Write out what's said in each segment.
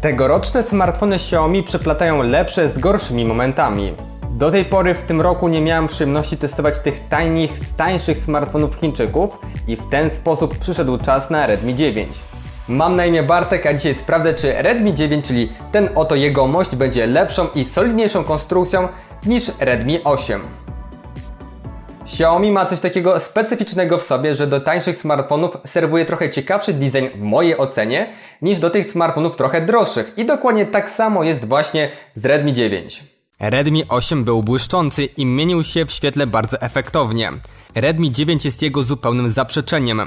Tegoroczne smartfony Xiaomi przeplatają lepsze z gorszymi momentami. Do tej pory w tym roku nie miałem przyjemności testować tych tanich, z tańszych smartfonów Chińczyków i w ten sposób przyszedł czas na Redmi 9. Mam na imię Bartek, a dzisiaj sprawdzę, czy Redmi 9, czyli ten oto jegomość, będzie lepszą i solidniejszą konstrukcją niż Redmi 8. Xiaomi ma coś takiego specyficznego w sobie, że do tańszych smartfonów serwuje trochę ciekawszy design w mojej ocenie niż do tych smartfonów trochę droższych i dokładnie tak samo jest właśnie z Redmi 9. Redmi 8 był błyszczący i mienił się w świetle bardzo efektownie. Redmi 9 jest jego zupełnym zaprzeczeniem.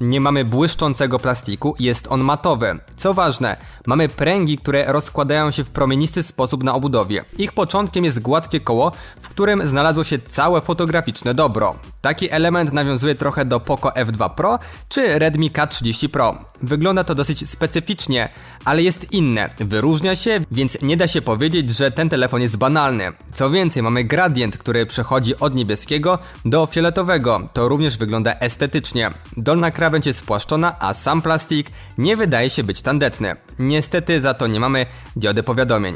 Nie mamy błyszczącego plastiku, jest on matowy. Co ważne, mamy pręgi, które rozkładają się w promienisty sposób na obudowie. Ich początkiem jest gładkie koło, w którym znalazło się całe fotograficzne dobro. Taki element nawiązuje trochę do Poco F2 Pro czy Redmi K30 Pro. Wygląda to dosyć specyficznie, ale jest inne. Wyróżnia się, więc nie da się powiedzieć, że ten telefon jest banalny. Co więcej, mamy gradient, który przechodzi od niebieskiego do fioletowego. To również wygląda estetycznie. Dolna krawędź jest spłaszczona, a sam plastik nie wydaje się być tandetny. Niestety za to nie mamy diody powiadomień.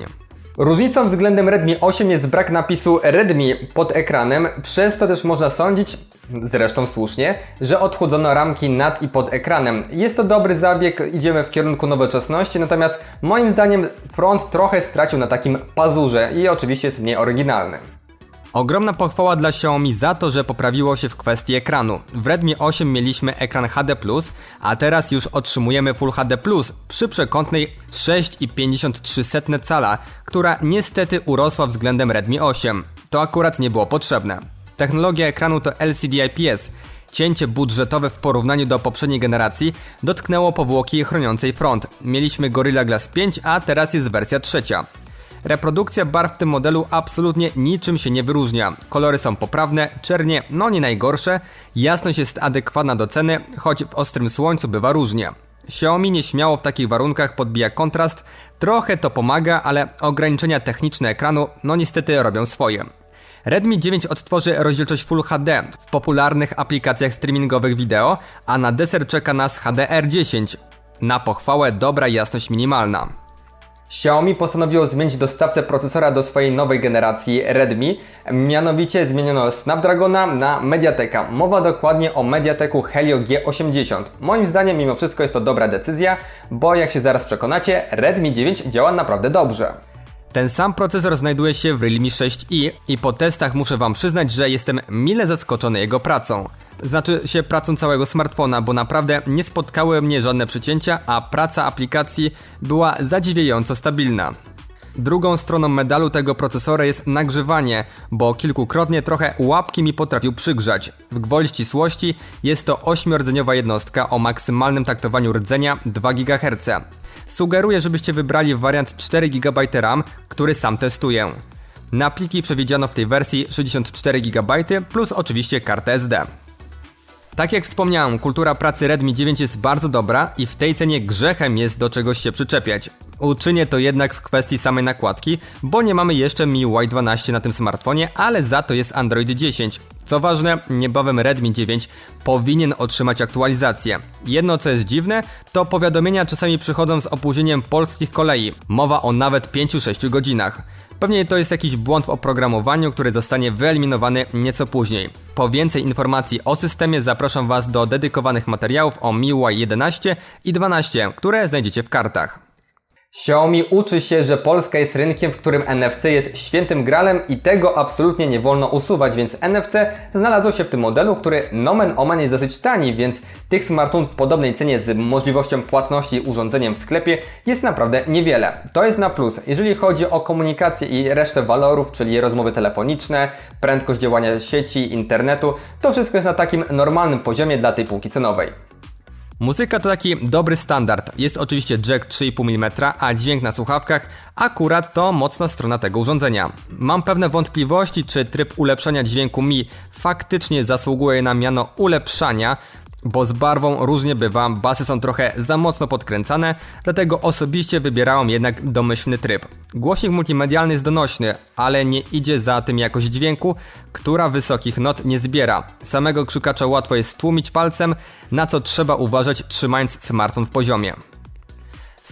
Różnicą względem Redmi 8 jest brak napisu Redmi pod ekranem, przez to też można sądzić, zresztą słusznie, że odchudzono ramki nad i pod ekranem. Jest to dobry zabieg, idziemy w kierunku nowoczesności, natomiast moim zdaniem front trochę stracił na takim pazurze i oczywiście jest mniej oryginalny. Ogromna pochwała dla Xiaomi za to, że poprawiło się w kwestii ekranu. W Redmi 8 mieliśmy ekran HD+, a teraz już otrzymujemy Full HD+, przy przekątnej 6,53 cala, która niestety urosła względem Redmi 8. To akurat nie było potrzebne. Technologia ekranu to LCD IPS. Cięcie budżetowe w porównaniu do poprzedniej generacji dotknęło powłoki chroniącej front. Mieliśmy Gorilla Glass 5, a teraz jest wersja trzecia. Reprodukcja barw w tym modelu absolutnie niczym się nie wyróżnia. Kolory są poprawne, czernie no nie najgorsze, jasność jest adekwatna do ceny, choć w ostrym słońcu bywa różnie. Xiaomi nieśmiało w takich warunkach podbija kontrast, trochę to pomaga, ale ograniczenia techniczne ekranu no niestety robią swoje. Redmi 9 odtworzy rozdzielczość Full HD w popularnych aplikacjach streamingowych wideo, a na deser czeka nas HDR10. Na pochwałę dobra jasność minimalna. Xiaomi postanowiło zmienić dostawcę procesora do swojej nowej generacji Redmi, mianowicie zmieniono Snapdragona na Mediateka. Mowa dokładnie o Mediateku Helio G80. Moim zdaniem mimo wszystko jest to dobra decyzja, bo jak się zaraz przekonacie, Redmi 9 działa naprawdę dobrze. Ten sam procesor znajduje się w Realme 6i i po testach muszę Wam przyznać, że jestem mile zaskoczony jego pracą. Znaczy się pracą całego smartfona, bo naprawdę nie spotkały mnie żadne przycięcia, a praca aplikacji była zadziwiająco stabilna. Drugą stroną medalu tego procesora jest nagrzewanie, bo kilkukrotnie trochę łapki mi potrafił przygrzać. W gwoli ścisłości jest to 8-rdzeniowa jednostka o maksymalnym taktowaniu rdzenia 2 GHz. Sugeruję, żebyście wybrali wariant 4 GB RAM, który sam testuję. Na pliki przewidziano w tej wersji 64 GB plus oczywiście kartę SD. Tak jak wspomniałem, kultura pracy Redmi 9 jest bardzo dobra i w tej cenie grzechem jest do czegoś się przyczepiać. Uczynię to jednak w kwestii samej nakładki, bo nie mamy jeszcze MIUI 12 na tym smartfonie, ale za to jest Android 10. Co ważne, niebawem Redmi 9 powinien otrzymać aktualizację. Jedno co jest dziwne, to powiadomienia czasami przychodzą z opóźnieniem polskich kolei. Mowa o nawet 5-6 godzinach. Pewnie to jest jakiś błąd w oprogramowaniu, który zostanie wyeliminowany nieco później. Po więcej informacji o systemie zapraszam Was do dedykowanych materiałów o MIUI 11 i 12, które znajdziecie w kartach. Xiaomi uczy się, że Polska jest rynkiem, w którym NFC jest świętym gralem i tego absolutnie nie wolno usuwać, więc NFC znalazło się w tym modelu, który nomen omen jest dosyć tani, więc tych smartfonów w podobnej cenie z możliwością płatności urządzeniem w sklepie jest naprawdę niewiele. To jest na plus. Jeżeli chodzi o komunikację i resztę walorów, czyli rozmowy telefoniczne, prędkość działania sieci, internetu, to wszystko jest na takim normalnym poziomie dla tej półki cenowej. Muzyka to taki dobry standard. Jest oczywiście jack 3,5 mm, a dźwięk na słuchawkach akurat to mocna strona tego urządzenia. Mam pewne wątpliwości, czy tryb ulepszania dźwięku Mi faktycznie zasługuje na miano ulepszania, bo z barwą różnie bywa, basy są trochę za mocno podkręcane, dlatego osobiście wybierałem jednak domyślny tryb. Głośnik multimedialny jest donośny, ale nie idzie za tym jakość dźwięku, która wysokich not nie zbiera. Samego krzykacza łatwo jest stłumić palcem, na co trzeba uważać trzymając smartfon w poziomie.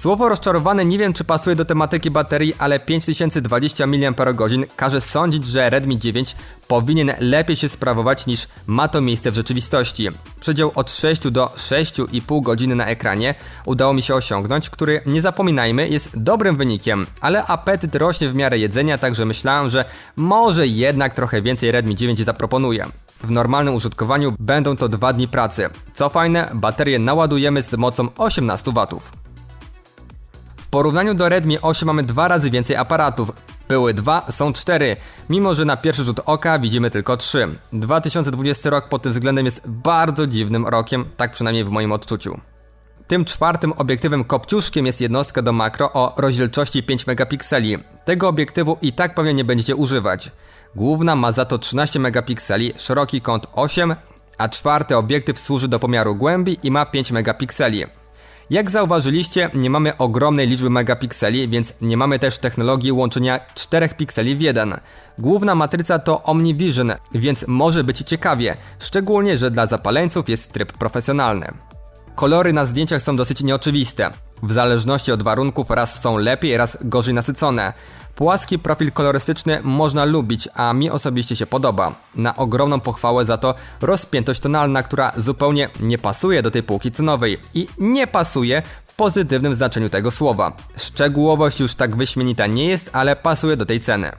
Słowo rozczarowany nie wiem czy pasuje do tematyki baterii, ale 5020 mAh każe sądzić, że Redmi 9 powinien lepiej się sprawować niż ma to miejsce w rzeczywistości. Przedział od 6 do 6,5 godziny na ekranie udało mi się osiągnąć, który nie zapominajmy jest dobrym wynikiem, ale apetyt rośnie w miarę jedzenia, także myślałem, że może jednak trochę więcej Redmi 9 zaproponuje. W normalnym użytkowaniu będą to dwa dni pracy. Co fajne, baterię naładujemy z mocą 18 W. W porównaniu do Redmi 8 mamy dwa razy więcej aparatów. Były dwa, są cztery, mimo że na pierwszy rzut oka widzimy tylko trzy. 2020 rok pod tym względem jest bardzo dziwnym rokiem, tak przynajmniej w moim odczuciu. Tym czwartym obiektywem kopciuszkiem jest jednostka do makro o rozdzielczości 5 megapikseli. Tego obiektywu i tak pewnie nie będziecie używać. Główna ma za to 13 megapikseli, szeroki kąt 8, a czwarty obiektyw służy do pomiaru głębi i ma 5 megapikseli. Jak zauważyliście, nie mamy ogromnej liczby megapikseli, więc nie mamy też technologii łączenia 4 pikseli w jeden. Główna matryca to OmniVision, więc może być ciekawie, szczególnie, że dla zapaleńców jest tryb profesjonalny. Kolory na zdjęciach są dosyć nieoczywiste. W zależności od warunków raz są lepiej, raz gorzej nasycone. Płaski profil kolorystyczny można lubić, a mi osobiście się podoba. Na ogromną pochwałę za to rozpiętość tonalna, która zupełnie nie pasuje do tej półki cenowej i nie pasuje w pozytywnym znaczeniu tego słowa. Szczegółowość już tak wyśmienita nie jest, ale pasuje do tej ceny.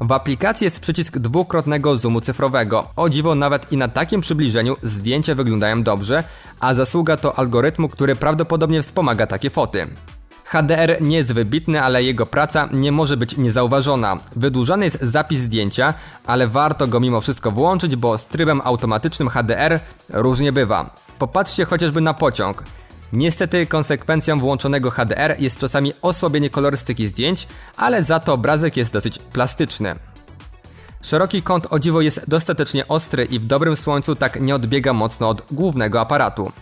W aplikacji jest przycisk dwukrotnego zoomu cyfrowego. O dziwo, nawet i na takim przybliżeniu zdjęcia wyglądają dobrze, a zasługa to algorytmu, który prawdopodobnie wspomaga takie foty. HDR nie jest wybitny, ale jego praca nie może być niezauważona. Wydłużany jest zapis zdjęcia, ale warto go mimo wszystko włączyć, bo z trybem automatycznym HDR różnie bywa. Popatrzcie chociażby na pociąg. Niestety konsekwencją włączonego HDR jest czasami osłabienie kolorystyki zdjęć, ale za to obrazek jest dosyć plastyczny. Szeroki kąt o dziwo jest dostatecznie ostry i w dobrym słońcu tak nie odbiega mocno od głównego aparatu.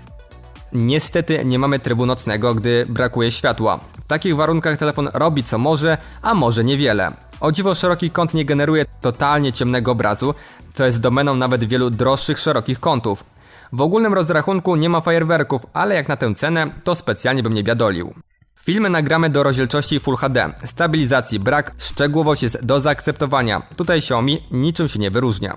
Niestety nie mamy trybu nocnego, gdy brakuje światła. W takich warunkach telefon robi co może, a może niewiele. O dziwo szeroki kąt nie generuje totalnie ciemnego obrazu, co jest domeną nawet wielu droższych szerokich kątów. W ogólnym rozrachunku nie ma fajerwerków, ale jak na tę cenę, to specjalnie bym nie biadolił. Filmy nagramy do rozdzielczości Full HD. Stabilizacji brak, szczegółowość jest do zaakceptowania. Tutaj Xiaomi niczym się nie wyróżnia.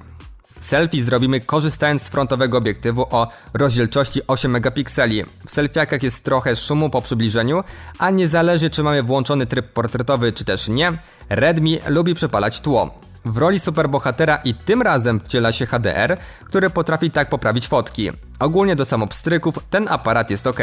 Selfie zrobimy korzystając z frontowego obiektywu o rozdzielczości 8 megapikseli. W selfiakach jest trochę szumu po przybliżeniu, a nie zależy czy mamy włączony tryb portretowy czy też nie, Redmi lubi przepalać tło. W roli superbohatera i tym razem wciela się HDR, który potrafi tak poprawić fotki. Ogólnie do samopstryków ten aparat jest ok.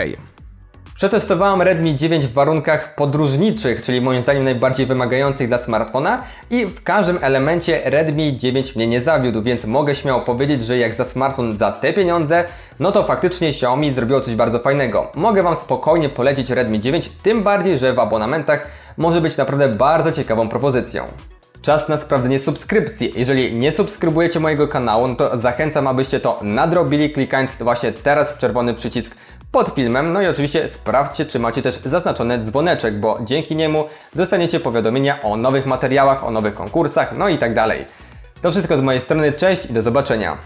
Przetestowałem Redmi 9 w warunkach podróżniczych, czyli moim zdaniem najbardziej wymagających dla smartfona i w każdym elemencie Redmi 9 mnie nie zawiódł, więc mogę śmiało powiedzieć, że jak za smartfon za te pieniądze, no to faktycznie Xiaomi zrobiło coś bardzo fajnego. Mogę Wam spokojnie polecić Redmi 9, tym bardziej, że w abonamentach może być naprawdę bardzo ciekawą propozycją. Czas na sprawdzenie subskrypcji. Jeżeli nie subskrybujecie mojego kanału, no to zachęcam, abyście to nadrobili, klikając właśnie teraz w czerwony przycisk pod filmem. No i oczywiście sprawdźcie, czy macie też zaznaczony dzwoneczek, bo dzięki niemu dostaniecie powiadomienia o nowych materiałach, o nowych konkursach, no i tak dalej. To wszystko z mojej strony, cześć i do zobaczenia.